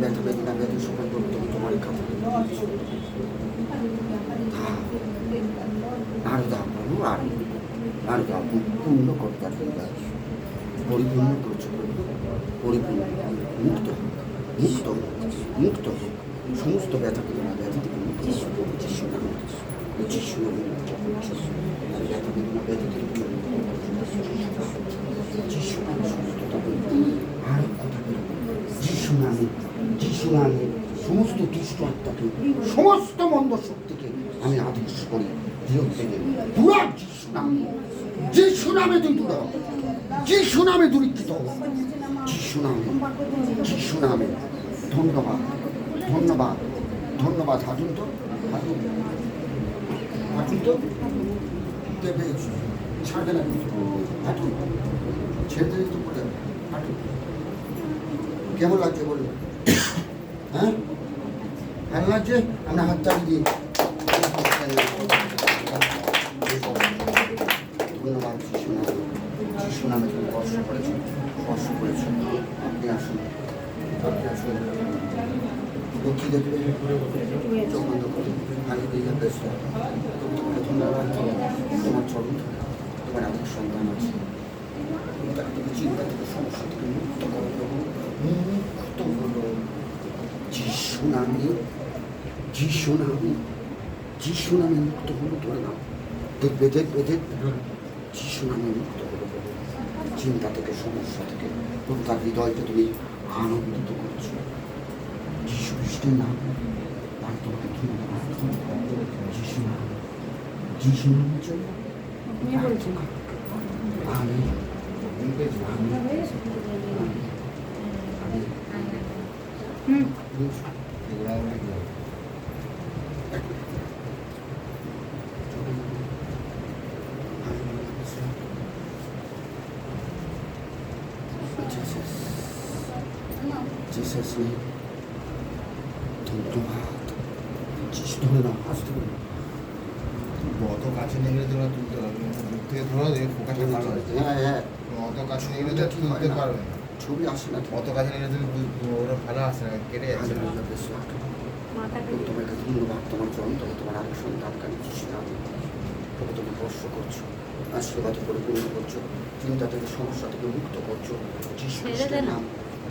ব্যথা ব্যথা আর প্রভু আর আর পরিপূর্ণ পরিপূর্ণ মুক্ত মুক্ত মুক্ত সমস্ত ব্যথা বেদনা ব্যথা থেকে মুক্ত নামে সমস্ত দুষ্ট আত্মাকে সমস্ত মন্দ শক্তিকে আমি আদেশ করি দিও থেকে দূরা যিশু নামে যিশু নামে তুই দূরা যিশু নামে দূরীকৃত যিশু নামে যিশু নামে ধন্যবাদ ধন্যবাদ ধন্যবাদ হাঁটুন তো হাঁটুন তো দেবে ছাড়বে না কিন্তু হাঁটুন ছেড়ে দিলে তো পড়ে হাঁটুন কেমন লাগছে বলুন হ্যাঁ? ভালো লাগছে? আমরা হাত চালিয়ে দিই ধন্যবাদ নামে। তুমি স্পর্শ করেছ। স্পর্শ করেছ। আপনি আসুন। আপনি আসুন। তোমার তোমার সন্তান আছে। চিন্তা থেকে সমস্যা থেকে মুক্ত যিশু নামে মুক্ত হলো তোর নাম দেখবে দেখবে দেখবে। যিশু নামে মুক্ত হলো চিন্তা থেকে, সমস্যা থেকে তার হৃদয়কে তুমি আনন্দিত করছ। যিশু খ্রিস্টের নাম আর তোমাকে ধন্যবাদ যিশু নাম যিশু নামের জন্য আমি জিসাস নেই ধন্যবাদ যিশু ধরে নাও আসতে পারো অত কাছে নিয়ে গেলে তোমরা তুলতে পারবে দূর থেকে ধরো দিয়ে ফোকাসে ভালো হয়েছে হ্যাঁ হ্যাঁ অত কাছে নিয়ে গেলে তুলতে পারবে ছবি আসে না অত কাছে নিয়ে গেলে তুমি ওরা ভালো আসে না কেটে যাচ্ছে না তোমাকে ধন্যবাদ তোমার তবে তোমার আমি যিশু নামে তবে তুমি স্পর্শ করছ। আশীর্বাদ পরিপূর্ণ করছ চিন্তা থেকে সমস্যা থেকে মুক্ত করছ। যিশু নাম।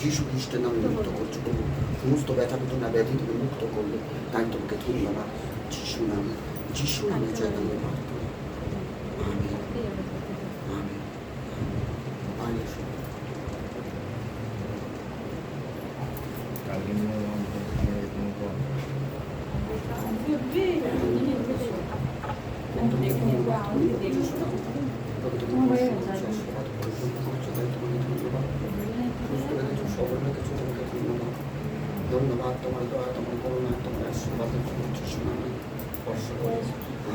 যিশু খ্রিস্টের নামে মুক্ত করছ প্রভু সমস্ত ব্যথা বেদনা ব্যাধি তুমি মুক্ত করলে তাই তোমাকে ধন্যবাদ যিশু নামে যিশু নামে জয় নামে প্রার্থনা আমেন আমেন আমেন কালকে নিয়ে আমার ভালো কোনো তো ধন্যবাদ তোমার দয়া তোমার করুণা তোমার আশীর্বাদের জন্য যিশু নামে স্পর্শ করে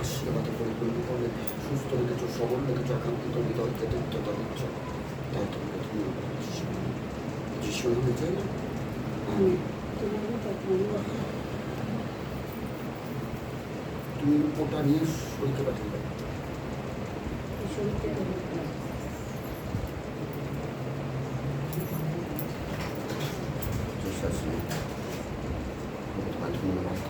আশীর্বাদে পরিপূর্ণ করে সুস্থ রেখেছো সবল রেখেছো আকাঙ্ক্ষিত হৃদয়কে দীপ্ততা দিচ্ছ তাই তোমাকে ধন্যবাদ যিশু নামে। চাই না তুমি ওটা নিয়ে শরীরকে পাঠিয়ে দাও Jesus name. তোমায় ধন্যবাদ